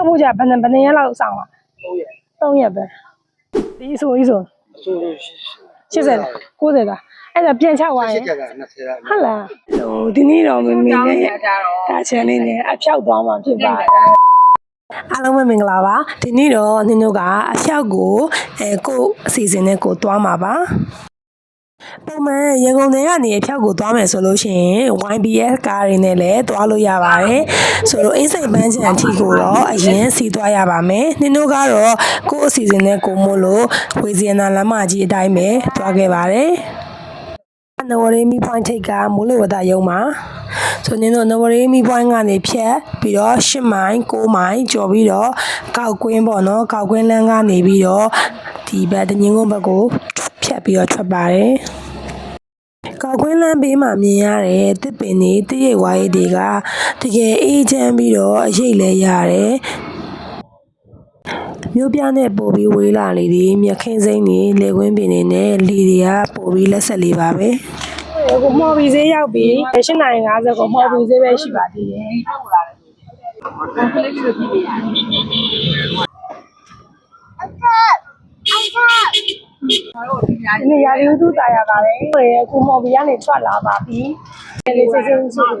6ဖို့ကြဘယ်နှစ်ဘယ်နှစ်ရက်လောက်ဆောင်ပါဟုတ်ရဲ့3ရက်ပဲဒီဆိုကြီးဆိုအဆိုလို့80လား90လားအဲ့ဒါပြန်ချသွားရင်စစ်ချက်က20ရာဟုတ်လားဟိုဒီနေ့တော့မမေနဲ့ဒါချန်လေးနဲ့အဖြောက်သွားမှာဖြစ်ပါတယ်အားလုံးပဲမင်္ဂလာပါဒီနေ့တော့နင်တို့ကအဖြောက်ကိုအဲကို့အစီအစဉ်နဲ့ကိုသွားမှာပါ ပုံမှန်ရေကုန်တွေကနေအဖြောက်ကိုသွားမယ်ဆိုလို့ရှိရင် YBS ကားတွေနဲ့လည်းသွားလို့ရပါတယ်ဆိုတော့အင်းစိတ်ပန်းချန်အထီကိုတော့အရင်စီသွားရပါမယ်နင်တို့ကတော့ကို့အစီအစဉ်နဲ့ကိုမို့လို့ဝေစီယနာလမ်းမကြီးအတိုင်းပဲသွားခဲ့ပါတယ်နဝရေမီ point ထိတ်ကမိုးလေဝသရုံမှာဆိုရင်တော့နဝရေမီ point ကနေဖြတ်ပြီးတော့10မိုင်9မိုင်ကျော်ပြီးတော့ကောက်ကွင်းပေါ့နော်ကောက်ကွင်းလမ်းကနေပြီးတော့ ဒီဘက်တငင်းကုန်းဘက်ကိုဖြတ်ပြီးတော့ထွက်ပါတယ်ကောက်ကွင်းလမ်းဘေးမှာမြင်ရတဲ့တစ်ပင်တွေတရိပ်ဝါးရည်တွေကတကယ်အေးချမ်းပြီးတော့အရေးလဲရတယ်မြို့ပြနဲ့ပို့ပြီးဝေးလာလေဒီမြက်ခင်းစိမ့်တွေလေကွင်းပင်တွေနဲ့လီတွေကပို့ပြီးလက်ဆက်လေးပါပဲကိုမော်ဘီဈေးရောက်ပြီ8:50ကိုမော်ဘီဈေးပဲရှိပါသေးတယ် ဒီနေ့ရာသီဥတုတာယာကလည်းအခုမော်ဘီကနေထွက်လာပါပြီလေးစစ်စစ်စစ်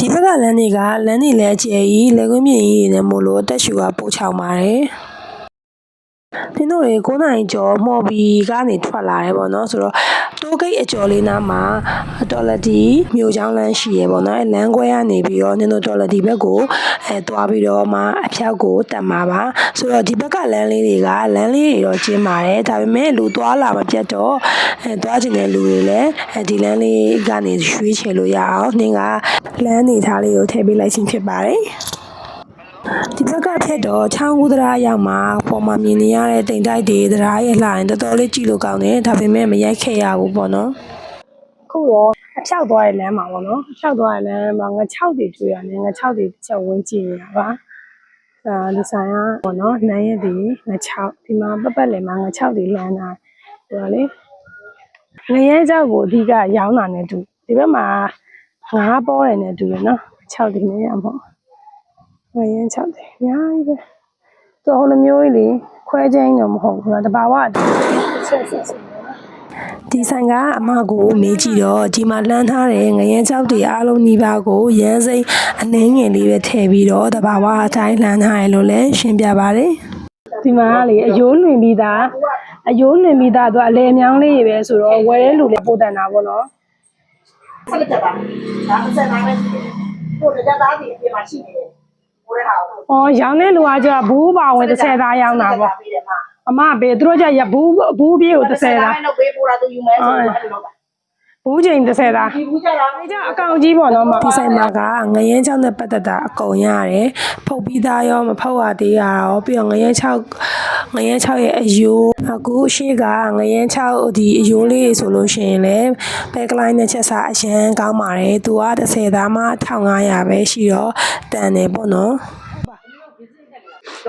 ဒီဘက်ကလမ်းတွေကလမ်းတွေလည်းအကျယ်ကြီးလေကွင်းပြင်ကြီးတွေနဲ့မို့လို့တက်ရှူကပို့ချောင်ပါတယ်။ဒီတို့တွေ9နိုင်ကျော်မော်ဘီကနေထွက်လာတယ်ပေါ့နော်ဆိုတော့ တိုးဂိတ်အကျော်လေးနားမှာဒေါ်လာတီမြို့ချောင်းလမ်းရှိရပေါ့နော်အဲလမ်းခွဲကနေပြီးတော့နင်တို့ဒေါ်လာတီဘက်ကိုအဲသွားပြီးတော့မှအဖြောက်ကိုတက်မှာပါဆိုတော့ဒီဘက်ကလမ်းလေးတွေကလမ်းလေးတွေတော့ကျင်းပါတယ်ဒါပေမဲ့လူသွားလာမပြတ်တော့အဲသွားချင်တဲ့လူတွေလည်းအဲဒီလမ်းလေးကနေရွှေ့ချယ်လို့ရအောင်နှင်းကလမ်းနေသားလေးကိုထည့်ပေးလိုက်ခြင်းဖြစ်ပါတယ် ဒီဘက်ကထက်တော့ချောင်းကူးတရားရောက်မှာပေါ်မှာမြင်နေရတဲ့တိမ်တိုက်တွေတရားရဲ့လှရင်တော်တော်လေးကြည့်လို့ကောင်းတယ်ဒါပေမဲ့မရိုက်ခဲ့ရဘူးပေါ့နော်ခုရောအဖြောက်သွားတဲ့လမ်းမှာပေါ့နော်အဖြောက်သွားတဲ့လမ်းမှာငါ6တွေတွေ့ရတယ်ငါ6တွေတစ်ချက်ဝင်ကြည့်နေတာပါအာဒီဆိုင်ကပေါ့နော်နန်းရက်တွေငါ6ဒီမှာပတ်ပတ်လည်မှာငါ6တွေလမ်းတာဆိုတော့လေငရဲကြောက်ကိုအဓိကရောင်းတာနဲ့တူဒီဘက်မှာငါးပေါ်တယ်နဲ့တူတယ်နော်6တွေနဲ့ရမှာ ပေါ့ငရမ်း၆တယ်အများကြီးပဲသူဟိုလိုမျိုးကြီးလေခွဲချင်းတော့မဟုတ်ဘူးလားတဘာဝအတူဆက်ဆက်ဆက်ဒီဆိုင်ကအမကိုမေးကြည့်တော့ဒီမှာလှမ်းထားတဲ့ငရမ်း၆တွေအားလုံးညီပါကိုရမ်းစိမ့်အနှင်းငယ်လေးပဲထည့်ပြီးတော့တဘာဝအတိုင်းလှမ်းထားရလို့လည်းရှင်းပြပါတယ်ဒီမှာကလေအယိုးလွင်ပြီးသားအယိုးလွင်ပြီးသားသူကအလဲအမြောင်းလေးတွေပဲဆိုတော့ဝယ်တဲ့လူလည်းပို့တန်တာပေါ့နော်ဆက်လက်တက်ပါဒါအဆက်နိုင်မဲ့ကိုတရားသားတွေအပြင်မှာရှိနေတယ် ကိုရဟာကို။အော်ရောင်းတဲ့လူကကျတော့ဘူးပါဝင်30သားရောင်းတာပေါ့ပြီးတယ်မှာ။အမဘေးသူတို့ကျရဘူးဘူးပြေကို30သားတော့ပေးပို့တာသူယူမယ်ဆိုတော့အဲ့လိုပါဘူးချိန်30သားဒီဘူးကြတာ။ဒါကြအကောင်ကြီးပေါ့နော်မ။ဒီဆိုင်မှာကငရဲချောင်းနဲ့ပတ်သက်တာအကုန်ရတယ်။ဖုတ်ပြီးသားရောမဖုတ်ရသေးရရောပြီးတော့ငရဲချောက်ငရဲချောက်ရဲ့အယိုးအခုရှေ့ကငရဲချောက်ဒီအယိုးလေးဆိုလို့ရှိရင်လည်းဘက်ကလိုင်းနဲ့ချက်စားအရန်ကောင်းပါတယ်။သူက30သားမှ1500ပဲရှိတော့ တန်တယ်ပေါ့နော်။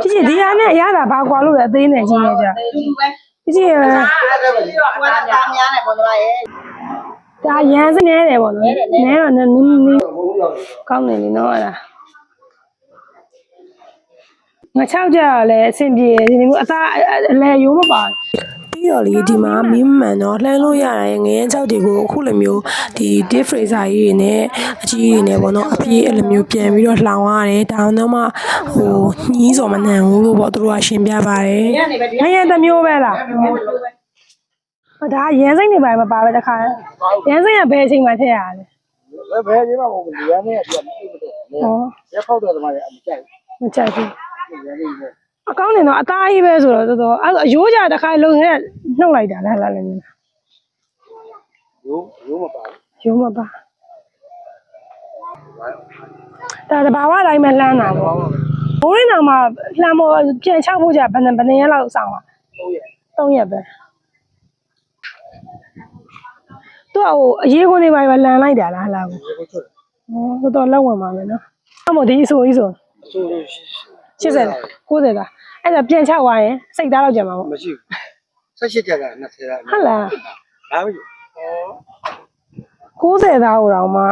ကြည့်ကြည့်ဒီအားနဲ့အရသာဘာကွာလို့လဲအသေးနဲ့ကြီးနေကြဒီဘူးပဲကြည့်ကြည့်အဲ့ဒါပြီးတော့အသားများနေပေါ်တော့ရဲ့ဒါရန်စနေတယ်ပေါ့နော်နဲတော့နည်းနည်းနည်းကောင်းနေပြီနော်အဲ့ဒါငါချောက်ကြတော့လည်းအဆင်ပြေဒီလိုမျိုးအသားအလဲရိုးမပါ ပြီးတော့လေဒီမှာမင်းမှန်တော့လှမ်းလို့ရတဲ့ငရဲချောက်တွေကိုအခုလိုမျိုးဒီ deep freezer ကြီးတွေနဲ့အကြီးတွေနဲ့ပေါ့နော်အပြေးအဲ့လိုမျိုးပြန်ပြီးတော့လှောင်ရတယ်ဒါတော့မှဟိုညည်းစော်မနှံဘူးလို့ပေါ့သူတို့ကရှင်းပြပါတယ်ညနေပဲဒီငရဲတစ်မျိုးပဲလားဟောဒါရန်စိမ့်နေပါမပါပဲတခါရန်စိမ့်ကဘယ်အချိန်မှထည့်ရလဲဘယ်ဘယ်ကြီးမှမဟုတ်ဘူးရမ်းနေရပြမသိဘူးတဲ့ဟောရဖောက်တယ်သမားတွေအမကြိုက်မကြိုက်ဘူးရမ်းနေတယ် အကောင်းနေတော့အသားကြီးပဲဆိုတော့တော်တော်အဲ့ဒါအယိုးကြတစ်ခါလုံနေနှုတ်လိုက်တာလားလားလည်းရိုးရိုးမပါဘူးယုံမပါဒါတဘာဝတိုင်းပဲလှမ်းတာပေါ့ဘိုးရင်းတော်မှာလှမ်းဖို့ပြန်ချဖို့ကြဘယ်နှစ်ဘယ်နှစ်ရက်လောက်ဆောင်ပါဟုတ်ရဲ့3ရက်ပဲသူကဟိုအရေးခွန်းနေပါပဲလန်လိုက်တာလားလားကိုဒီကိုချုပ်ဟောတော်တော်လောက်ဝင်ပါမယ်နော်အမို့ဒီအဆိုကြီးဆိုအဆိုလို့ 80လား90လားအဲ့ဒါပြန်ချသွားရင်စိတ်သားတော့ကြမှာပေါ့မရှိဘူးဆက်ရှိချက်က20ရာဟုတ်လားဒါပဲဩ90သားဟိုတော့မှ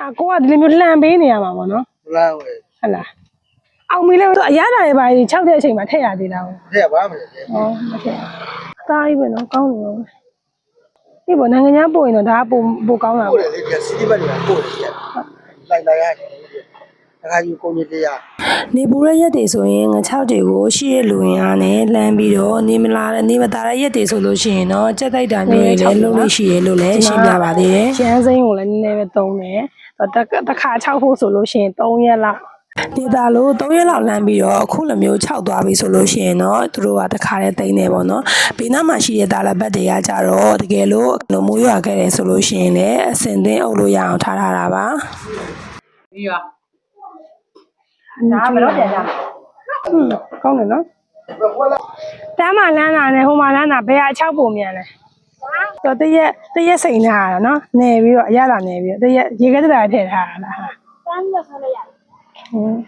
အကိုကဒီလိုမျိုးလှန်ပေးနေရမှာပေါ့နော်လာဝဲဟုတ်လားအောင်မီလည်းအရသာတွေပါရင်6တဲ့အချိန်မှာထည့်ရသေးတာဟုတ်တဲ့ဘာမှမလဲတဲ့။အော်မထည့်။သားကြီးပဲနော်ကောင်းတယ်နော်။ဒီပေါ်နိုင်ငံခြားပို့ရင်တော့ဒါကပိုပိုကောင်းတာပို့ပေါ့တယ်လေဒီစီးဒီဘက်ကပို့တယ်လိုက်လိုက်ရတယ်တခါယူကုန်ကြီးတရား နေပူတဲ့ရက်တွေဆိုရင်ငချောက်တွေကိုရှိရလူရင်အားနဲ့လှမ်းပြီးတော့နေမလာတဲ့နေမသားတဲ့ရက်တွေဆိုလို့ရှိရင်တော့ကြက်တိုက်တာမျိုးတွေလည်းလုပ်လို့ရှိရလို့လည်းရှင်းပြပါသေးတယ်။ရန်စိမ်းကိုလည်းနည်းနည်းပဲသုံးတယ်။တော့တစ်ခါ6ဖို့ဆိုလို့ရှိရင်3ရက်လောက်ဒေတာလို့3ရက်လောက်လမ်းပြီးတော့အခုလိုမျိုး6သွားပြီဆိုလို့ရှိရင်တော့သူတို့ကတစ်ခါတည်းတိမ့်နေပေါ့နော်။ဘေးနားမှာရှိတဲ့တာလဘတ်တွေကကြတော့တကယ်လို့လိုမိုးရွာခဲ့တယ်ဆိုလို့ရှိရင်လည်းအစင်သင်းအုပ်လို့ရအောင်ထားထားတာပါ။ပြီးရော ဒါဘယ်တော့ပြန်ကြမလဲอืมကောင်းတယ်နော်တမ်းမှလမ်းတာနဲ့ဟိုမှာလမ်းတာဘယ်အချောက်ပုံမြန်လဲတော့တရက်တရက်စိန်ထားတာနော်နေပြီးတော့အရသာနေပြီးတော့တရက်ရေခဲတရာထည့်ထားတာလားဟာတန်းလို့ဆက်လိုက်ရတယ်ဟင်း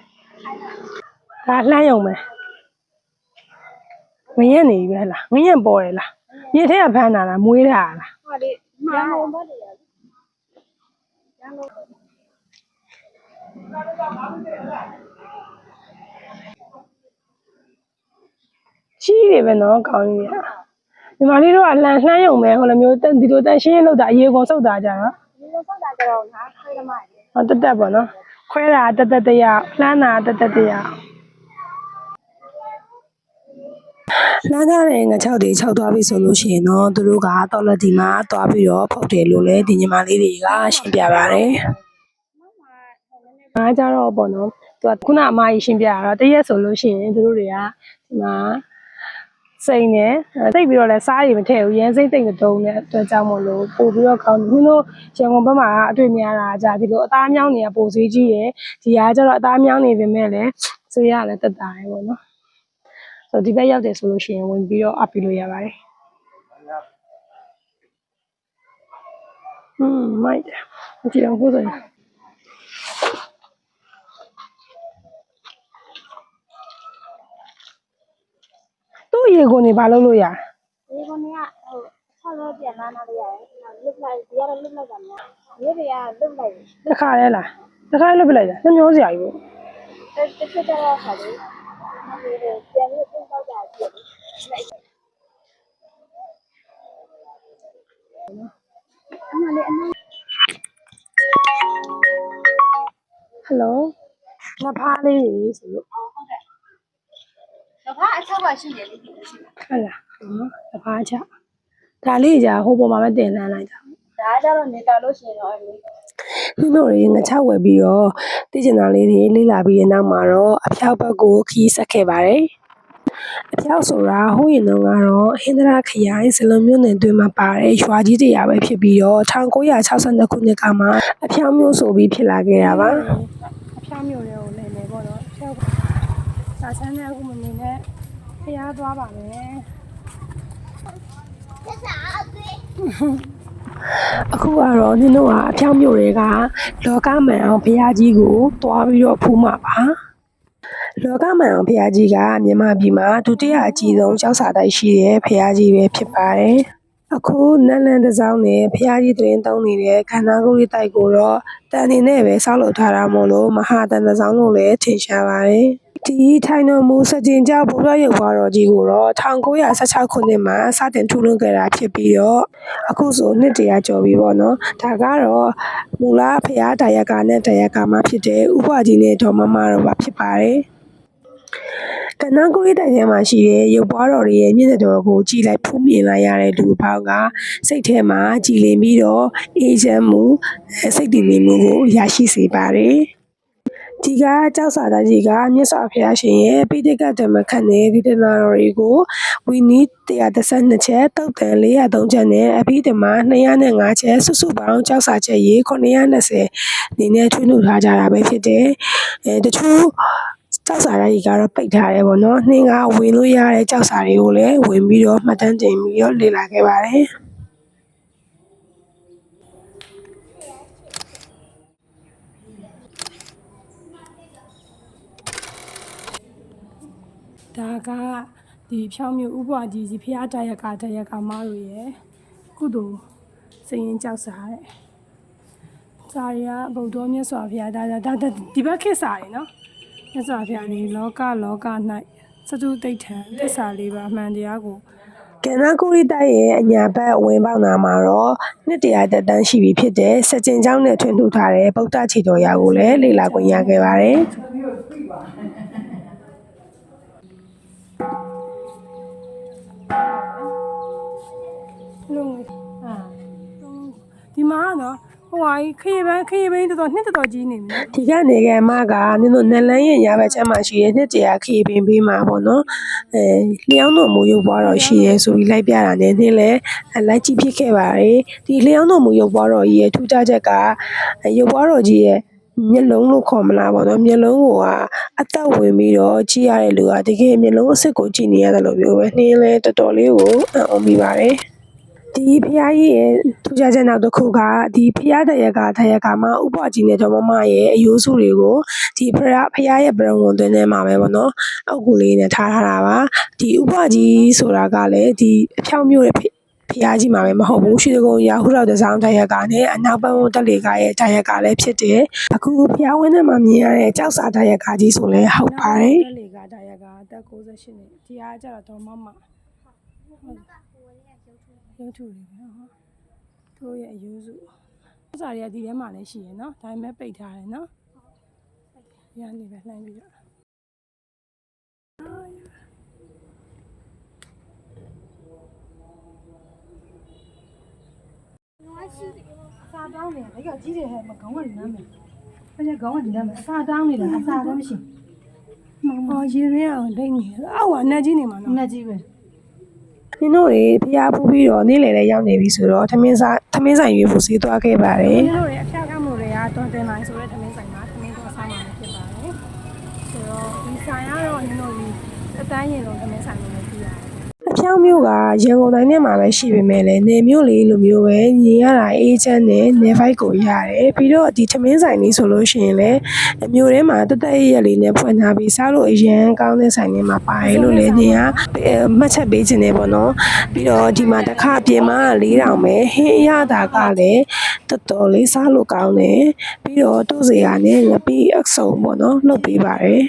ဒါလှမ်းယုံမယ်ငရက်နေပြီပဲလားငရက်ပေါ်တယ်လားရေထဲကဖမ်းတာလားမွေးတာလားဟောဒီရန်ကုန်ဘက်တွေရရန်ကုန် ကြီးတွေပဲနော်ကောင်းကြီးอ่ะဒီမလေးတို့ကလှမ်းလှမ်းယုံမယ်ဟိုလိုမျိုးဒီလိုတန်ရှင်းလောက်တာအရေကုန်စုတ်တာကြတော့ဒီလိုဆောက်တာကြတော့ငါခွေးသမားတွေဟောတက်တက်ပေါ့နော်ခွဲတာတက်တက်တရားလှမ်းတာတက်တက်တရားလှမ်းထားတဲ့ငါ6တွေ6သွားပြီဆိုလို့ရှိရင်တော့သူတို့ကတော့လက်ဒီမှာသွားပြီးတော့ဖုတ်တယ်လို့လည်းဒီညီမလေးတွေကရှင်းပြပါတယ်။ အားကြတော့ပေါ့နော်သူကခုနအမကြီးရှင်းပြတာတော့တရက်ဆိုလို့ရှိရင်သူတို့တွေကဒီမှာစိန်နေတိတ်ပြီးတော့လဲစားရည်မထည့်ဘူးရမ်းစိမ့်တိတ်မတုံးတဲ့အတွက်ကြောင့်မို့လို့ပို့ပြီးတော့ကောင်းတယ်ခုလိုရန်ကုန်ဘက်မှာအတွေ့များတာကြာဒီလိုအသားမြောင်းတွေကပိုဈေးကြီးရယ်ဒီဟာကျတော့အသားမြောင်းနေပေမဲ့လည်းဈေးရလည်းတက်တာရယ်ပေါ့နော်ဆိုတော့ဒီဘက်ရောက်တယ်ဆိုလို့ရှိရင်ဝင်ပြီးတော့အပ်ပြီးလို့ရပါတယ်ဟွန်းမိုက်တယ်ကြည့်အော င်ပို့တယ်သူ့ရေကုန်နေဘာလုပ်လို့ရလဲဒီကောင်ကဟိုဆောက်လို့ပြန်လာနာလို့ရတယ်လွတ်လိုက်ဒီကတော့လွတ်လိုက်တာများဒီတွေကလွတ်လိုက်တစ်ခါလဲလားတစ်ခါလွတ်ပြလိုက်တာနှမျောစရာကြီးပေါ့တစ်ချက်ကြတော့ခါလေးပြန်ပြီးပြန်ဆောက်တာကြည့်ဟယ်လိုငါဖားလေးကြီးဆိုလို့တော့ဘာအချက် ပါရှိတယ်လေဒီလိုရှိတာဟုတ်လားနော်ငါဖားချဒါလေးကြာဟိုပေါ်မှာပဲတင်လန်းလိုက်တာဒါကြတော့နေတာလို့ရှိရင်တော့အဲ့လိုဒီလိုတွေငါချဝယ်ပြီးတော့တည်ကျင်တာလေးတွေလေးလာပြီးတဲ့နောက်မှာတော့အဖျောက်ဘက်ကိုခီးဆက်ခဲ့ပါတယ်အဖျောက်ဆိုတာဟိုးရင်တော့ကတော့ဟင်္ဒရာခရိုင်စလုံးမြို့နယ်တွင်မှာပါတဲ့ရွာကြီးတရားပဲဖြစ်ပြီးတော့1962ခုနှစ်ကမှအဖျောက်မျိုးဆိုပြီးဖြစ်လာခဲ့တာပါအဖျောက်မျိုးတွေကိုလည်းလေပေါ့နော်အဖျောက်စာချမ်းတဲ့အခုမနေနဲ့ ဖျားသွားပါမယ်အခုကတော့နင်တို့ကအဖျောက်မျိုးတွေကလောကမှန်အောင်ဘုရားကြီးကိုတွားပြီးတော့ဖူးမှာပါလောကမှန်အောင်ဘုရားကြီးကမြန်မာပြည်မှာဒုတိယအကြီးဆုံးကျောက်စာတိုက်ရှိတဲ့ဘုရားကြီးပဲဖြစ်ပါတယ်အခုနတ်လန်တစ်စောင်းနဲ့ဘုရားကြီးတွင်တောင်းနေတဲ့ခန္ဓာကိုယ်ရေးတိုက်ကိုတော့တန်နေနဲ့ပဲဆောက်လုပ်ထားတာမို့လို့မဟာတန်တစ်စောင်းလို့လည်းထင်ရှားပါတယ် ဒီထိုင်တော်မူစကြင်ကြောင့်ဘုရားရုပ်ဘွားတော်ကြီးကိုတော့1916ခုနှစ်မှာစတင်ထူလွှင့်ခဲ့တာဖြစ်ပြီးတော့အခုဆိုနှစ်တရာကျော်ပြီပေါ့နော်ဒါကတော့မူလဖရာတာယကနဲ့တယကမှာဖြစ်တဲ့ဥပကြီးနဲ့ဒေါ်မမတော်ပါဖြစ်ပါတယ်ကနန်းကိုရီတိုင်ထဲမှာရှိတဲ့ရုပ်ပွားတော်တွေရဲ့မျက်နှာတော်ကိုကြည်လိုက်ဖူးမြင်လိုက်ရတဲ့လူပေါင်းကစိတ်ထဲမှာကြည်လင်ပြီးတော့အေးချမ်းမှုအဲစိတ်တည်ငြိမ်မှုကိုရရှိစေပါတယ်။ ဒီကကြောက်စာသားကြီးကမြတ်စွာဘုရားရှင်ရဲ့ပိဋကဓမ္မခန့်တဲ့ဒီတနာတော်တွေကိုဝီနီ132ချက်တုတ်တန်403ချက်နဲ့အဘိဓမ္မာ205ချက်စုစုပေါင်းကြောက်စာချက်ရေး920နေနဲ့ထွေးနှုတ်ထားကြတာပဲဖြစ်တယ်။အဲတချို့ကြောက်စာရည်ကတော့ပိတ်ထားတယ်ပေါ့နော်။နှင်းကဝင်လို့ရတဲ့ကြောက်စာတွေကိုလည်းဝင်ပြီးတော့မှတ်တမ်းတင်ပြီးတော့လေ့လာခဲ့ပါတယ်။ ဒါကဒီဖြောင်းမြူဥပ္ပဝကြီးကြီးဖျားတရကတရကမားတို့ရဲ့ကုသိုလ်စရင်ကြောက်စားတဲ့စာရီကဗုဒ္ဓမြတ်စွာဘုရားဒါဒါဒါဒီဘက်ခေတ်စာရီနော်မြတ်စွာဘုရားသည်လောကလောက၌စတုတိဋ္ဌံသစ္စာလေးပါးအမှန်တရားကိုကဏ္ဍကိုရိတိုက်ရဲ့အညာဘက်ဝင်ပေါက်နာမှာတော့နှစ်တရာတက်တန်းရှိပြီဖြစ်တဲ့စကြင်ကျောင်းနဲ့ထွင်ထုတ်ထားတဲ့ဗုဒ္ဓခြေတော်ရာကိုလည်းလေ့လာခွင့်ရခဲ့ပါတယ် ဒီမှာနော်ဟိုဟာခရီးပန်းခရီးပန်းတော်တော်နှစ်တော်တော်ကြီးနေပြီဒီကနေကမကနင်တို့နလန်းရင်ရဘက်ချမ်းမှာရှိရဲ့နှစ်တရာခရီးပင်ပေးမှာပေါ့နော်အဲလျှောင်းတော်မူရုပ်ပွားတော်ရှိရဲဆိုပြီးလိုက်ပြတာနဲ့နင်းလဲလိုက်ကြည့်ဖြစ်ခဲ့ပါတယ်ဒီလျှောင်းတော်မူရုပ်ပွားတော်ကြီးရဲ့ထူးခြားချက်ကရုပ်ပွားတော်ကြီးရဲ့မျက်လုံးလို့ခေါ်မလားပေါ့နော်မျက်လုံးကအသက်ဝင်ပြီးတော့ကြည့်ရတဲ့လူကတကယ်မျက်လုံးအစ်စ်ကိုကြည့်နေရတယ်လို့ပြောပဲနှင်းလဲတော်တော်လေးကိုအံ့ဩမိပါတယ် ဒီဖျားကြီးရဲ့ထူးခြားချက်နောက်တစ်ခုကဒီဖျားတရကတရကမှာဥပကြီးနဲ့တော်မမရဲ့အယိုးစုတွေကိုဒီဖျားဖျားရဲ့ပရဝန်သွင်းထဲမှာပဲပေါ့နော်အောက်ကူလေးနဲ့ထားထားတာပါဒီဥပကြီးဆိုတာကလည်းဒီအဖြောင်းမျိုးရဲ့ဖျားကြီးမှာပဲမဟုတ်ဘူးရှိတကုံရာဟုရောက်တဲ့ဆောင်တရကနဲ့အနောက်ဘက်တက်လေကရဲ့တရကလည်းဖြစ်တယ်အခုဖျားဝင်းထဲမှာမြင်ရတဲ့ကြောက်စာတရကကြီးဆိုလဲဟုတ်ပါတယ်တက်လေကတရကအသက်68နှစ်ဒီအားကြတော့တော်မမ ရုပ်ထုတွေပဲဟောတို့ရဲ့အယူစုဥစားတွေကဒီထဲမှာလည်းရှိရယ်နော်ဒါပေမဲ့ပိတ်ထားတယ်နော်ရနေပဲလှမ်းပြီးတော့စာတောင်းနေတာဒါကကြီးတယ်ဟဲ့မကောင်းကလည်းနားမယ်။အဲ့ဒါကောင်းကလည်းနားမယ်စာတောင်းနေတာအစာတော့မရှိဟောရေရင်းအောင်ဒိတ်နေအောက်ကအနက်ကြီးနေမှာဘူးနော်။ငါကြီးပဲ နင်တို့တွေဖျားဖူးပြီးတော့နေ့လည်လည်းရောက်နေပြီဆိုတော့ထမင်းစားထမင်းဆိုင်ရွေးဖို့စီးသွားခဲ့ပါတယ်နင်တို့တွေအဖျားကမှုတွေကတော့တင်လိုက်ဆိုတော့ထမင်းဆိုင်မှာထမင်းတော့စားမှာဖြစ်ပါတယ်ဆိုတော့ဒီဆိုင်ကတော့နင်တို့ဒီအတန်းရင်လုံးထမင်းဆိုင်လို့လည်းပြရတယ် အဖြောင်းမျိုးကရန်ကုန်တိုင်းထဲမှာပဲရှိပေမဲ့လည်းနေမျိုးလေးလိုမျိုးပဲမြင်ရတာအေးချမ်းနဲ့နေဖိုက်ကိုရတယ်ပြီးတော့ဒီထမင်းဆိုင်လေးဆိုလို့ရှိရင်လည်းအမျိုးထဲမှာတက်တက်ရရလေးနဲ့ဖွင့်ထားပြီးစားလို့အရန်ကောင်းတဲ့ဆိုင်လေးမှာပါတယ်လို့လည်းနေရမှတ်ချက်ပေးခြင်းနဲ့ပေါ့နော်ပြီးတော့ဒီမှာတစ်ခါပြင်မှာ4000ပဲဟင်းရတာကလည်းတော်တော်လေးစားလို့ကောင်းတယ်ပြီးတော့တို့စရာနဲ့ငပိအစုံပေါ့နော်လုပ်ပေးပါတယ်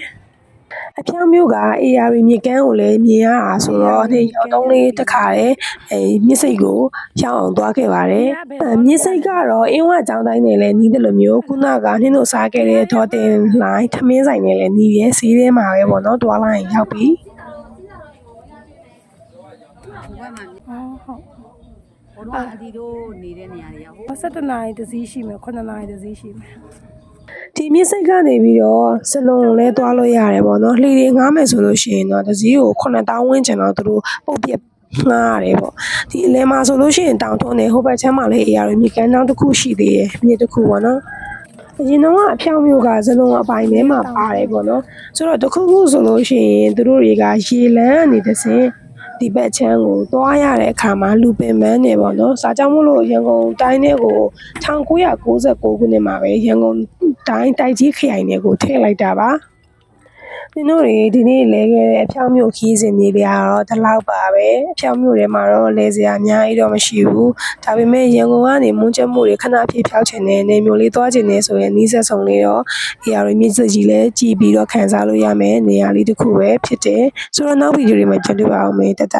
အဖြောင်းမျိုးက AR မြေကမ်းကိုလည်းမြင်ရတာဆိုတော့နေ့ရောက်တုံးလေးတစ်ခါတည်းအဲမြစ်စိတ်ကိုရောက်အောင်သွားခဲ့ပါတယ်အဲမြစ်စိတ်ကတော့အင်းဝကျောင်းတိုင်းနဲ့လည်းနီးတယ်လို့မျိုးခုနကနှင်းတို့စားခဲ့တဲ့ဒေါ်တင်လိုင်းထမင်းဆိုင်နဲ့လည်းနီးရဲစီးထဲမှာပဲပေါ့နော်တွားလိုက်ရင်ရောက်ပြီဟိုဘက်မှာဟုတ်ဟုတ်ဟိုတော့အဒီတို့နေတဲ့နေရာတွေကဟို7နာရီတစ်စီးရှိမယ်9နာရီတစ်စီးရှိမယ် ဒီမြစ်စိတ်ကနေပြီးတော့စလုံးကိုလည်းသွားလို့ရတယ်ပေါ့နော်လှေတွေငားမယ်ဆိုလို့ရှိရင်တော့တစ်စီးကို9000ဝန်းကျင်တော့သူတို့ပုတ်ပြက်ငားရတယ်ပေါ့ဒီအလဲမှာဆိုလို့ရှိရင်တောင်တွန်းနေဟိုဘက်ချမ်းမှာလည်းအရာတွေမြေကမ်းတောင်တစ်ခုရှိသေးတယ်မြေတစ်ခုပေါ့နော်အရင်တော့အဖြောင်းမျိုးကစလုံးအပိုင်ထဲမှာပါတယ်ပေါ့နော်ဆိုတော့တစ်ခုခုဆိုလို့ရှိရင်သူတို့တွေကရေလန်းနေတဲ့စင်ဒီဘက်ချမ်းကိုသွားရတဲ့အခါမှာလူပင်ပန်းနေပေါ့နော်။စာကြောင့်မလို့ရန်ကုန်တိုင်းထဲကို1996ခုနှစ်မှာပဲရန်ကုန် တိုင်းတိုက်ကြီးခရိုင်တွေကိုထည့်လိုက်တာပါ။ဒီတို့တွေဒီနေ့လဲခဲ့တဲ့အဖြောင်းမျိုးခီးစဉ်လေးတွေကတော့ဒီလောက်ပါပဲ။အဖြောင်းမျိုးတွေမှာတော့လဲစရာအများကြီးတော့မရှိဘူး။ဒါပေမဲ့ရန်ကုန်ကနေမွန်းချက်မှုတွေခဏဖြည့်ဖြောက်ချင်တဲ့နေမျိုးလေးသွားချင်နေဆိုရင်နီးစပ်ဆုံးလေးတော့ AR မြင့်စကြီးလဲကြည်ပြီးတော့ခန်းစားလို့ရမယ်နေရာလေးတစ်ခုပဲဖြစ်တယ်။ဆိုတော့နောက်ဗီဒီယိုတွေမှာကြည့်တွေ့ပါအောင်မယ်တတ